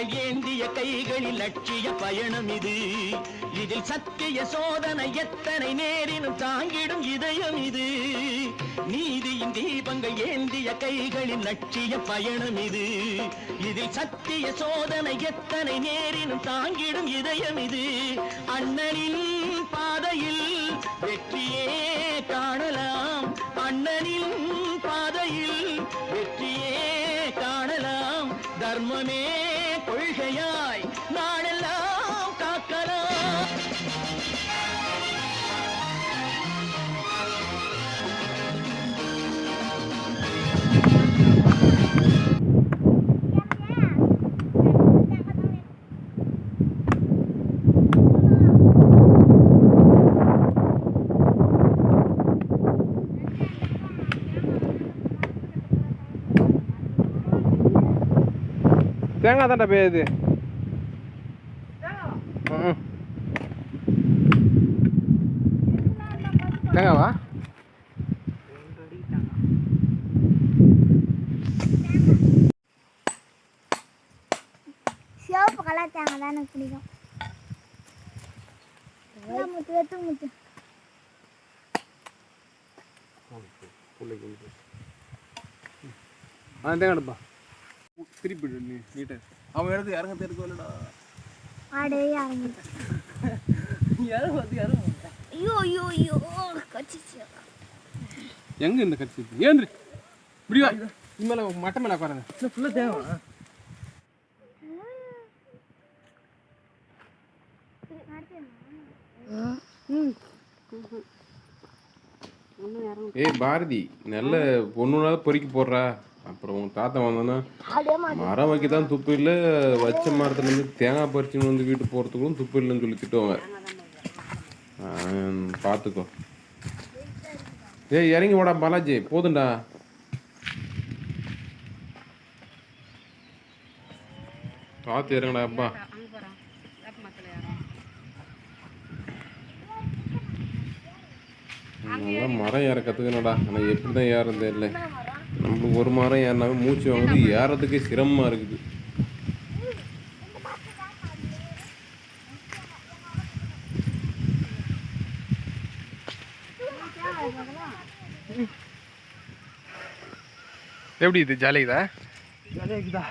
தீபங்கள் ஏந்திய கைகளில் லட்சிய பயணம் இது. இதில் சத்திய சோதனை எத்தனை நேரினும் தாங்கிடும் இதயம் இது. நீதியின் தீபங்கள் ஏந்திய கைகளில் லட்சிய பயணம் இது. இதில் சத்திய சோதனை எத்தனை நேரினும் தாங்கிடும் இதயம் இது. அண்ணனின் பாதையில் வெற்றியே காணலாம். அண்ணனின் பாதையில் வெற்றியே காணலாம். தர்மமே கொள்கையாய் நாடெல்லாம் காக்கலாம் Thank you. தேங்காய் தாண்டா பெய்யுது ம். தேங்காவா சிவப்பு கலர் தேங்காய் தான் எனக்கு பிடிக்கும் நல்லா முத்து வெத்து முத்து ஆ தேங்காய் எடுப்பா திருப்பி நீ அவன் இடத்துக்கு இறங்க தெரிவிக்க இல்லடா ஆடே இறங்கிட்டு ஐயோ ஐயோ ஐயோ கச்சிச்சு. எங்க இந்த கட்சி ஏந்திரி. இப்படி வா இனிமேல மட்டை மேலே உட்காருங்க ஃபுல்லாக தேவை. ஏய் பாரதி நல்ல பொண்ணுனால பொறுக்கி போடுறா. அப்புறம் உங்க தாத்தா வந்தோன்னா மரம் வைக்க தான் துப்பு இல்லை வச்ச மரத்துல இருந்து தேங்காய் பறிச்சுன்னு வந்து வீட்டு போகிறதுக்கும் துப்பு இல்லைன்னு சொல்லி திட்டுவாங்க பார்த்துக்கோ ஏய் இறங்கி வாடா பாலாஜி. போதும்டா. பார்த்து இறங்கடா அப்பா. நல்லா மரம் ஏற கற்றுக்கணும்டா ஆனால் எப்படி தான் ஏறது தெரியல. நம்மளுக்கு ஒரு மரம் ஏறினாவே மூச்சு வாங்குது ஏறதுக்கே சிரமமாக இருக்குது? எப்படி இது? ஜாலிக்குதா ஜாலியாக்குதா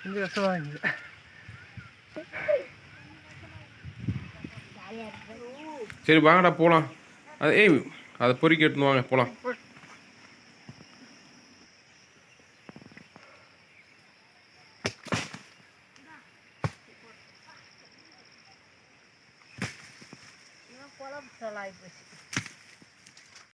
கொஞ்சம் கஷ்டமா இருக்குது. சரி வாங்கடா போகலாம் அது ஏய் அதை பொறுக்கி எடுத்துன்னு வாங்க போகலாம் agora vamos para lá e você.